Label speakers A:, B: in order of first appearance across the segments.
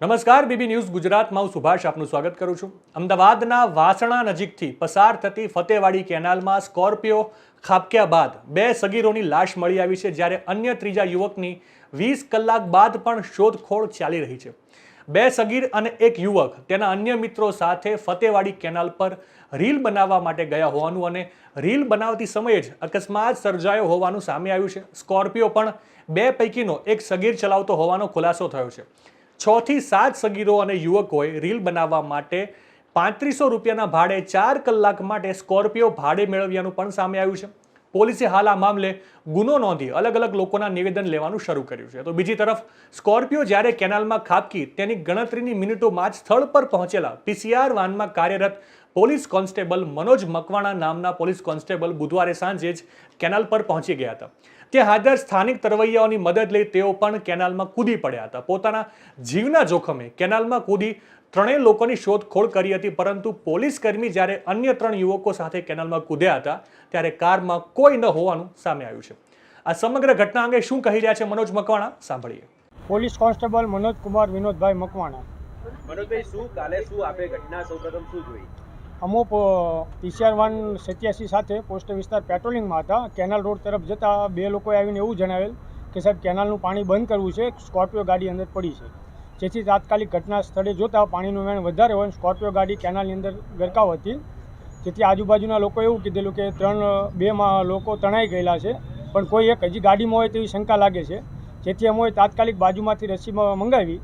A: નમસ્કાર, BB news ગુજરાતમાં હું સુભાષ આપનું સ્વાગત કરું છું. અમદાવાદના વાસણા નજીકથી પસાર થતી ફતેવાડી કેનાલમાં સ્કોર્પિયો ખાબક્યા બાદ બે સગીરોની લાશ મળી આવી છે, જ્યારે અન્ય ત્રીજા યુવકની વીસ કલાક બાદ પણ શોધખોળ ચાલી રહી છે. બે સગીર અને એક યુવક તેના અન્ય મિત્રો સાથે ફતેવાડી કેનાલ પર રીલ બનાવવા માટે ગયા હોવાનું અને રીલ બનાવતી સમયે જ અકસ્માત સર્જાયો હોવાનું સામે આવ્યું છે. સ્કોર્પિયો પણ બે પૈકીનો એક સગીર ચલાવતો હોવાનો ખુલાસો થયો છે. છ થી સાત સગીરો અને યુવકોએ રીલ બનાવવા માટે પાંત્રીસો રૂપિયાના ભાડે ચાર કલાક માટે સ્કોર્પિયો ભાડે મેળવ્યાનું પણ સામે આવ્યું છે. પોલીસે હાલ આ મામલે ગુનો નોંધી અલગ અલગ લોકોના નિવેદન લેવાનું શરૂ કર્યું છે. તો બીજી તરફ, સ્કોર્પિયો જ્યારે કેનાલમાં ખાબકી, તેની ગણતરીની મિનિટોમાં જ સ્થળ પર પહોંચેલા પીસીઆર વાનમાં કાર્યરત પોલીસ કોન્સ્ટેબલ મનોજ મકવાણા નામના પોલીસ કોન્સ્ટેબલ બુધવારે સાંજે જ કેનાલ પર પહોંચી ગયા હતા. ત્યાં હાજર સ્થાનિક તરવૈયાઓની મદદ લઈ તેઓ પણ કેનાલમાં કૂદી પડ્યા હતા. પોતાના જીવના જોખમે કેનાલમાં કૂદી ત્રણેય લોકોની શોધખોળ કરી હતી પરંતુ પોલીસ કર્મી જ્યારે અન્ય ત્રણ યુવકો સાથે કેનાલમાં કૂદ્યા હતા ત્યારે કારમાં કોઈ ન હોવાનું સામે આવ્યું છે. આ સમગ્ર ઘટના અંગે શું કહી રહ્યા છે મનોજ મકવાણા? સાંભળીએ.
B: Police constable Manoj Kumar Vinodbhai Makwana.
C: મનોજભાઈ શું કાલે શું આપે ઘટના? સૌપ્રથમ શું જોઈ?
B: અમુક પીસીઆર વન સત્યાસી સાથે પોસ્ટ વિસ્તાર પેટ્રોલિંગમાં હતા. કેનાલ રોડ તરફ જતાં બે લોકોએ આવીને એવું જણાવેલ કે, સાહેબ, કેનાલનું પાણી બંધ કરવું છે. સ્કોર્પિયો ગાડી અંદર પડી છે. જેથી તાત્કાલિક ઘટના સ્થળે જોતા પાણીનું વહેણ વધારે હોય સ્કોર્પિયો ગાડી કેનાલની અંદર ગરકાવ હતી. જેથી આજુબાજુના લોકોએ એવું કીધેલું કે, ત્રણ બેમાં લોકો તણાઈ ગયેલા છે, પણ કોઈ એક હજી ગાડીમાં હોય તેવી શંકા લાગે છે. જેથી અમે તાત્કાલિક બાજુમાંથી રસીમાં મંગાવી.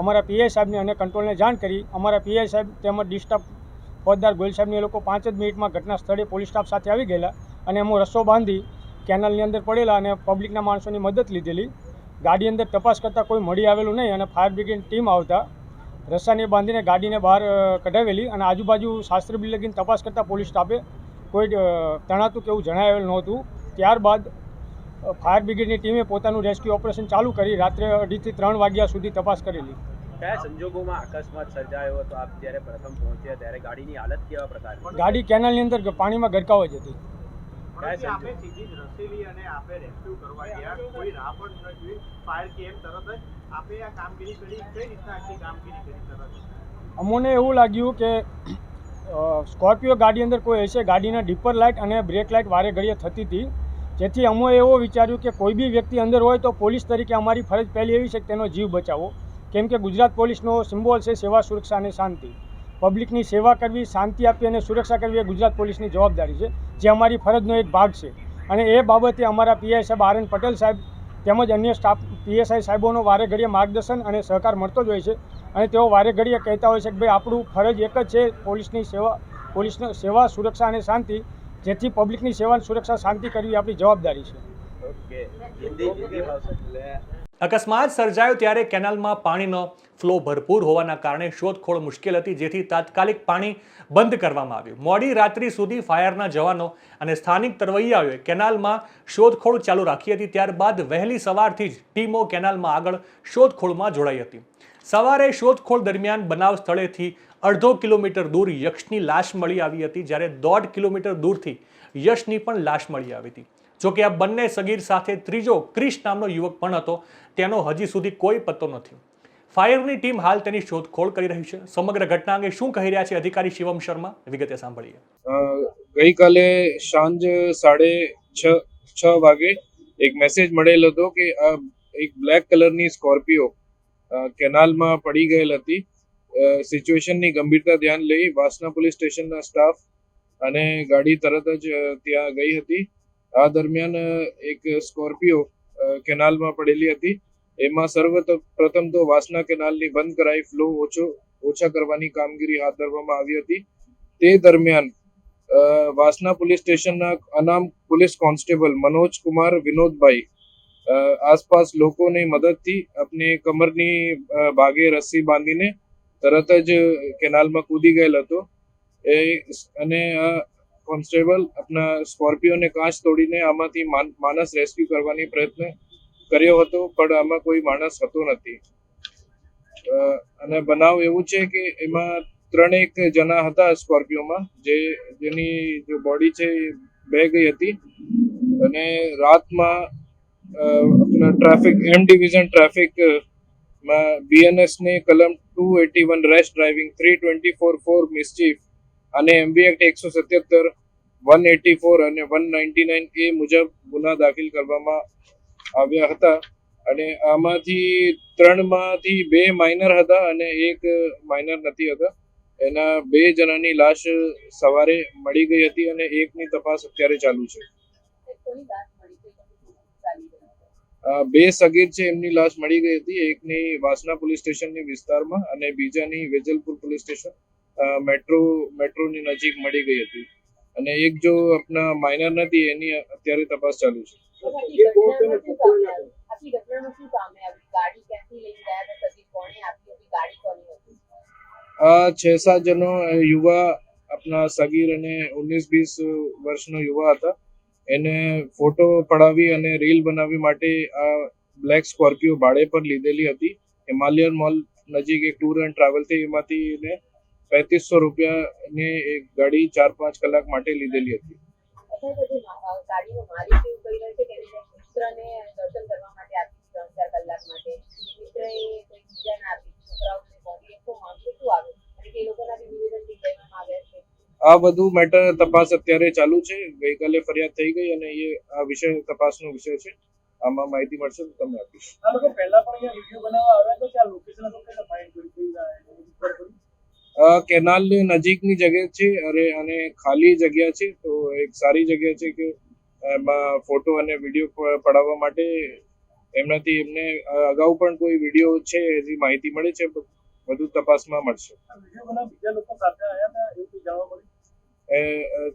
B: અમારા પીઆઈ સાહેબને અને કંટ્રોલને જાણ કરી. અમારા પીઆઈ સાહેબ તેમજ ડિસ્ટર્બ ફોજદાર ગોયલ સાહેબને એ લોકો પાંચ જ મિનિટમાં ઘટના સ્થળે પોલીસ સ્ટાફ સાથે આવી ગયેલા અને એમો રસ્સો બાંધી કેનલની અંદર પડેલા અને પબ્લિકના માણસોની મદદ લીધેલી. ગાડી અંદર તપાસ કરતાં કોઈ મળી આવેલું નહીં અને ફાયર બ્રિગેડ ટીમ આવતા રસ્સાને બાંધીને ગાડીને બહાર કઢાવેલી અને આજુબાજુ શાસ્ત્ર બિલ લગીને તપાસ કરતાં પોલીસ સ્ટાફે કોઈ તણાતું કે એવું જણાવેલ નહોતું. ત્યારબાદ ફાયર બ્રિગેડની ટીમે પોતાનું રેસ્ક્યુ ઓપરેશન ચાલુ કરી રાત્રે અઢીથી ત્રણ વાગ્યા સુધી તપાસ કરેલી.
C: કયા સંજોગોમાં અકસ્માત સર્જાયો હતો? આપ જ્યારે પ્રથમ પહોંચ્યા ત્યારે ગાડીની હાલત કેવા પ્રકારની
B: ગાડી કેનાલની અંદર પાણીમાં ગરકાવ જ હતી.
C: કયા
D: પરથી આપે
C: સંજોગો
D: સીધી જ રસી અને આપે રેસ્ક્યુ કરવા ગયા. કોઈ રાહ પણ ન જોઈ. ફાયર કેમ તરત જ આપે આ કામગીરી કરી. કઈ રીતના આખી કામગીરી કરી તરત?
B: અમોને એવું લાગ્યું કે સ્કોર્પિયો ગાડી અંદર કોઈ હશે. ગાડીના ડીપર લાઇટ અને બ્રેક લાઇટ વારે ઘડીએ થતી હતી. જેથી અમે એવો વિચાર્યું કે કોઈ બી વ્યક્તિ અંદર હોય તો પોલીસ તરીકે અમારી ફરજ પહેલી એવી છે કે તેનો જીવ બચાવો. કેમ કે ગુજરાત પોલીસનો સિમ્બોલ છે સેવા, સુરક્ષા અને શાંતિ. પબ્લિકની સેવા કરવી, શાંતિ આપવી અને સુરક્ષા કરવી એ ગુજરાત પોલીસની જવાબદારી છે, જે અમારી ફરજનો એક ભાગ છે. અને એ બાબતે અમારા પીઆઈ સાહેબ આર પટેલ સાહેબ તેમજ અન્ય સ્ટાફ, પીએસઆઈ સાહેબોનો વારે ઘડીએ માર્ગદર્શન અને સહકાર મળતો જ હોય છે. અને તેઓ વારે ઘડીએ કહેતા હોય છે કે ભાઈ, આપણું ફરજ એક જ છે પોલીસની સેવા પોલીસની સેવા, સુરક્ષા અને શાંતિ, જેથી પબ્લિકની સેવા સુરક્ષા શાંતિ કરવી આપણી જવાબદારી છે.
A: અકસ્માત સર્જાયો ત્યારે કેનાલમાં પાણીનો ફ્લો ભરપૂર હોવાના કારણે શોધખોળ મુશ્કેલ હતી, જેથી તાત્કાલિક પાણી બંધ કરવામાં આવ્યું. મોડી રાત્રિ સુધી ફાયરના જવાનો અને સ્થાનિક તરવૈયાઓએ કેનાલમાં શોધખોળ ચાલુ રાખી હતી, ત્યારબાદ વહેલી સવારથી જ ટીમો કેનાલમાં આગળ શોધખોળમાં જોડાઈ હતી. સવારે શોધખોળ દરમિયાન બનાવ સ્થળેથી અડધો કિલોમીટર દૂર યક્ષની લાશ મળી આવી હતી, જ્યારે દોઢ કિલોમીટર દૂરથી યશની પણ લાશ મળી આવી હતી. જોકે આ બંને સગીર સાથે ત્રીજો ક્રિશ નામનો યુવક પણ હતો. તેનો હજી સુધી કોઈ પત્તો નથી. ફાયરની ટીમ હાલ તેની શોધખોળ કરી રહી છે. સમગ્ર ઘટના અંગે શું કહી રહ્યા છે અધિકારી શિવમ શર્મા? વિગતે સાંભળીએ.
E: ગઈકાલે સાંજ સાડે છ છ વાગે એક મેસેજ મળેલ હતો કે આ એક બ્લેક કલરની સ્કોર્પિયો કેનાલમાં પડી ગયેલ હતી. સિચ્યુએશનની ગંભીરતા ધ્યાન લઈ વાસના પોલીસ સ્ટેશનના સ્ટાફ અને ગાડી તરત જ ત્યાં ગઈ હતી. આ દરમિયાન એક સ્કોર્પિયો કેનાલમાં પડેલી હતી. એમાં સર્વ પ્રથમ તો વાસના કેનાલની બંધ કરાઈ, ફ્લો ઓછો, ઓછા કરવાની કામગીરી હાથ ધરવામાં આવી હતી. તે દરમિયાન વાસના પોલીસ સ્ટેશનના અનામ પોલીસ કોન્સ્ટેબલ મનોજ કુમાર, વિનોદભાઈ આસપાસ લોકોની મદદથી આપની કમરની ભાગે રસ્સી બાંધીને તરત જ કેનાલમાં કૂદી ગયેલ હતો. એ, અને કોન્સ્ટેબલ આપણા સ્કોર્પિયોને કાચ તોડીને આમાંથી માણસ રેસ્ક્યુ કરવાની પ્રયત્ન કર્યો હતો, પણ આમાં કોઈ માણસ હતો નથી. અને બનાવ એવું છે કે એમાં ત્રણેક જણા હતા સ્કોર્પિયોમાં, જે, જેની જે બોડી છે એ બે ગઈ હતી. અને રાતમાં આપણા ટ્રાફિક, એમ ડિવિઝન ટ્રાફિકમાં બીએનએસની કલમ two eighty one rash driving, three twenty four four mischief અને એમબી એક્ટ એકસો સત્યોતેર વન એટી ફોર અને વન નાઇન્ટી નાઇન એ મુજબ ગુના દાખલ કરવામાં આવ્યા હતા. અને આમાંથી ત્રણમાંથી બે માઇનર હતા અને એક માઇનર નથી હતા. એના બે જણાની લાશ સવારે મળી ગઈ હતી અને એકની તપાસ અત્યારે ચાલુ છે. બે સગીર છે એમની લાશ મળી ગઈ હતી. એકની વાસના પોલીસ સ્ટેશનની વિસ્તારમાં અને બીજાની વેજલપુર પોલીસ સ્ટેશન. મેટ્રો મેટ્રોની નજીક મળી ગઈ હતી. અને એક જો આપણા માઇનર નથી એની અત્યારે તપાસ ચાલુ છે. છ સાત જણો યુવા આપના સગીર અને ઓગણીસ વીસ વર્ષનો યુવા હતા. એને ફોટો પડાવી અને રીલ બનાવવી માટે આ બ્લેક સ્કોર્પિયો ભાડે પર લીધેલી હતી. હિમાલયન મોલ નજીક એક ટૂર એન્ડ ટ્રાવેલથી એમાંથી એને પેંત્રીસો રૂપિયાની એક ગાડી ચાર પાંચ કલાક માટે લીધેલી હતી આ બધું મેટર તપાસ અત્યારે ચાલુ છે ગઈકાલે ફરિયાદ થઈ ગઈ અને એ આ વિષય તપાસનો વિષય છે આમાં માહિતી મળશે તો તમને આપીશ
B: આ લોકો પહેલા પણ અહીંયા વીડિયો બનાવવા આવ્યા તો ત્યાં લોકેશન હતું કે ફાઇન કરી
E: કેનાલની નજીકની જગ્યા છે અરે અને ખાલી જગ્યા છે તો એક સારી જગ્યા છે કે એમાં ફોટો અને વીડિયો પડાવવા માટે એમનાથી એમને અગાઉ પણ કોઈ વીડિયો છે એની માહિતી મળી છે વધુ તપાસમાં મળશે.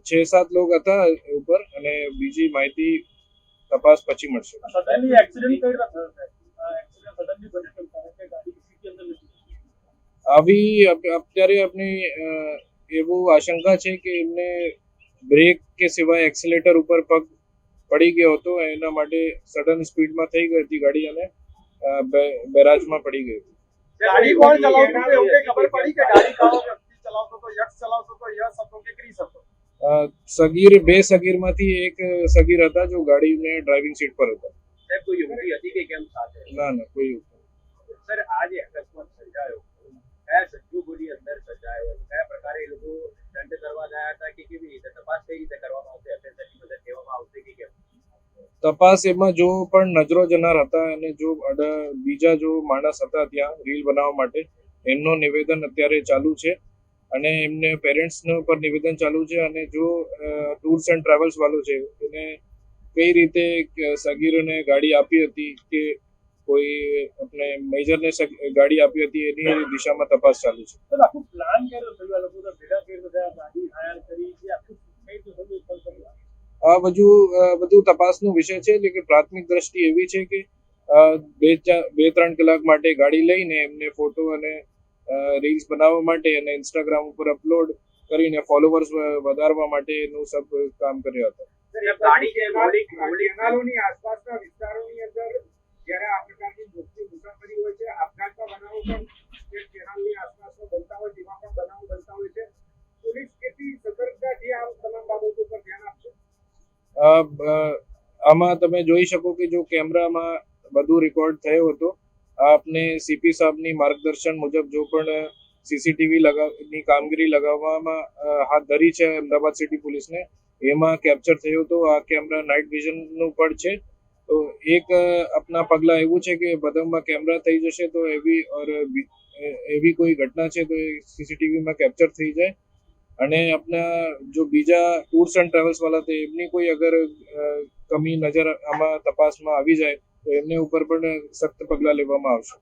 E: છ સાત લોક હતા ઉપર અને બીજી માહિતી તપાસ પછી મળશે.
B: એક્સિડન્ટ સડનલી બની કેમ કારણ કે ગાડી સીટી અંદર નથી
E: આવી અત્યારે આપણી એવું આશંકા છે કે એમને બ્રેક કે સિવાય એક્સિલેટર ઉપર પગ પડી ગયો હતો એના માટે સડન સ્પીડમાં થઈ ગઈ હતી ગાડી અને બેરાજમાં પડી ગઈ હતી.
D: ગાડી કોણ ચલાવતો હતો? એવું ખબર પડી કે ગાડી કયો વ્યક્તિ ચલાવતો હતો યક્ષ ચલાવતો હતો યક્ષ હતો કે ક્રીસ હતો?
E: સગીર બે સગીરમાંથી એક સગીર હતા જો ગાડીને ડ્રાઇવિંગ સીટ પર હતા.
C: કોઈ યુવતી હતી કે કેમ સાથે?
E: ના ના કોઈ
C: સર આ જે અકસ્માત સર્જાયો કયા સંજોગોની કયા પ્રકારે એ લોકો દંડ કરવા ગયા હતા કે કેવી રીતે તપાસ કઈ રીતે કરવામાં આવશે? એફએસએલની મદદ લેવામાં આવશે કે કેમ?
E: તપાસ એમાં જો પણ નજરો જનાર હતા અને જો બીજા જો માણસ હતા ત્યાં રીલ બનાવવા માટે, એમનો નિવેદન અત્યારે ચાલુ છે અને એમને પેરેન્ટ્સનું પર નિવેદન ચાલુ છે અને જો ટૂર્સ એન્ડ ટ્રાવેલ્સ વાળો છે, એને કઈ રીતે સગીરોને ગાડી આપી હતી કે કોઈ આપણે મેજરને ગાડી આપી હતી એની દિશામાં તપાસ ચાલુ છે.
B: આ બધા
E: બધું તપાસનો વિષય છે એટલે કે પ્રાથમિક દ્રષ્ટિ એવી છે કે બે બે ત્રણ કલાક માટે ગાડી લઈને એમને ફોટો અને રીલ્સ બનાવવા માટે અને ઇન્સ્ટાગ્રામ ઉપર અપલોડ કરીને ફોલોવર્સ વધારવા માટેનું સબ કામ કર્યા હતા.
C: ગાડી જે મૌલિક મૌલિક
D: આસપાસના વિસ્તારોની અંદર જ્યારે આ પ્રકારની મોટી મુસાફરી હોય છે આપઘાતના બનાવો પણ જે કેનાલની આસપાસમાં બનતા હોય તેમાં પણ બનાવો બનતા હોય છે. પોલીસ કેટલી સતર્કતાથી આ તમામ બાબતો પર ધ્યાન આપશે?
E: આમાં તમે જોઈ શકો કે જો કેમેરામાં બધું રેકોર્ડ થયો હતો, આપને સીપી સાહેબની માર્ગદર્શન મુજબ જો પણ સીસીટીવી લગાવની કામગીરી લગાવવામાં હાથ ધરી છે અમદાવાદ સિટી પોલીસને, એમાં કેપ્ચર થયો હતો આ કેમેરા નાઇટ વિઝનનું પણ છે. તો એક આપના પગલાં એવું છે કે બધામાં કેમેરા થઈ જશે તો એવી, ઓર એવી કોઈ ઘટના છે તો એ સીસીટીવીમાં કેપ્ચર થઈ જાય. અને આપના જો બીજા ટૂર્સ એન્ડ ટ્રાવેલ્સ વાળા તો એમની કોઈ અગર કમી નજર આમાં તપાસમાં આવી જાય તો એમને ઉપર પણ સખ્ત પગલાં લેવામાં આવશે.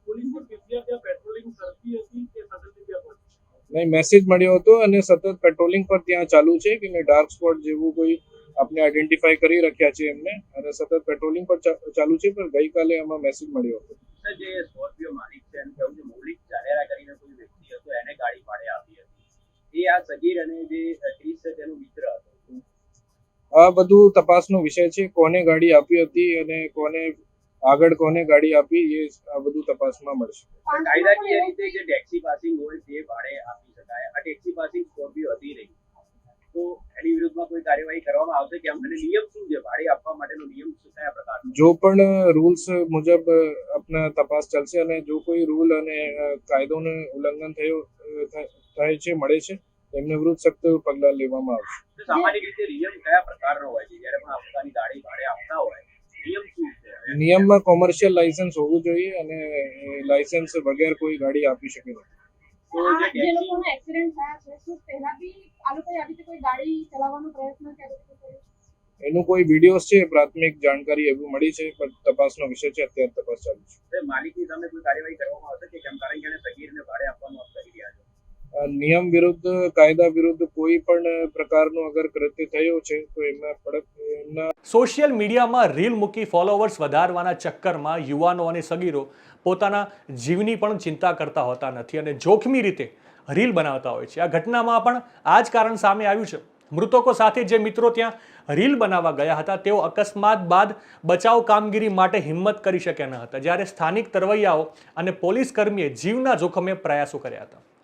E: નહીં, મેસેજ મળ્યો હતો અને સતત પેટ્રોલિંગ પર ત્યાં ચાલુ છે કે ડાર્ક સ્પોટ જેવું કોઈ આપણે આઈડેન્ટિફાઈ કરી રાખ્યા છે એમને. અને સતત પેટ્રોલિંગ પર ચાલુ છે પણ ગઈકાલે આમાં મેસેજ મળ્યો હતો.
C: જે સ્કોર્પિયો માલિક છે એમ કેવું છે મૌલિક ચારેરા કરીને કોઈ વ્યક્તિ હતો એને ગાડી ભાડે આપી હતી. એ આ સગીર અને જે ક્રિસ છે તેનો મિત્ર હતો.
E: આ બધું તપાસનો વિષય છે કોને ગાડી આપી હતી અને કોને આગળ કોને ગાડી આપી એ આ બધું તપાસમાં મળશે.
C: કાયદાકીય રીતે જે ટેક્સી પાસિંગ હોય તે ભાડે આપી શકાય. આ ટેક્સી પાસિંગ સ્કોર્પિયો હતી નહીં. તો એની વિરુદ્ધમાં કોઈ કાર્યવાહી કરવામાં આવશે કે અમને નિયમ શું છે? ભાડે આપવા માટેનો નિયમ શું કયા પ્રકારનો?
E: જો પણ રૂલ્સ મુજબ આપના તપાસ ચાલશે અને જો કોઈ રૂલ અને કાયદોનું ઉલ્લંઘન થયો થાય છે મળે છે એમને વિરુદ્ધ સખ્ત પગલાં લેવામાં આવશે.
C: સામાન્ય રીતે નિયમ કયા પ્રકારનો હોય છે? જ્યારે પણ પ્રકારની ગાડી ભાડે આપતા હોય નિયમ શું છે?
E: નિયમમાં કોમર્શિયલ લાયસન્સ હોવું જોઈએ અને લાયસન્સ વગર કોઈ ગાડી આપી શકે નહીં.
C: જે
F: જે એક્સિડન્ટ થયા છે શું પહેલા બી આ લોકોએ આવી રીતે કોઈ ગાડી ચલાવવાનો પ્રયત્ન કર્યો
E: એનું કોઈ વિડીયોઝ છે પ્રાથમિક જાણકારી એવું મળી છે પણ તપાસનો વિષય છે અત્યારે તપાસ ચાલુ છે.
C: માલિકની સામે કોઈ કાર્યવાહી કરવામાં આવશે કે કેમ? કારણ કે એને સગીરને ભાડે આપવાનું આપ કરી રહ્યા છો
E: અ, નિયમ વિરુદ્ધ, કાયદા વિરુદ્ધ કોઈ પણ પ્રકારનો અગર કૃત્ય થયો છે, તો એમાં કડક
A: સોશિયલ મીડિયામાં રીલ મૂકી ફોલોવર્સ વધારવાના ચક્કરમાં યુવાનો અને સગીરો પોતાના જીવની પણ ચિંતા કરતા હોતા નથી અને જોખમી રીતે રીલ બનાવતા હોય છે. આ ઘટનામાં પણ આ જ કારણ સામે આવ્યું છે. મૃતકો સાથે જે મિત્રો ત્યાં રીલ બનાવવા ગયા હતા, તેઓ અકસ્માત બાદ બચાવ કામગીરી માટે હિંમત કરી શક્યા ન હતા. જ્યારે સ્થાનિક તરવૈયાઓ અને પોલીસ કર્મીએ જીવના જોખમે પ્રયાસો કર્યા હતા.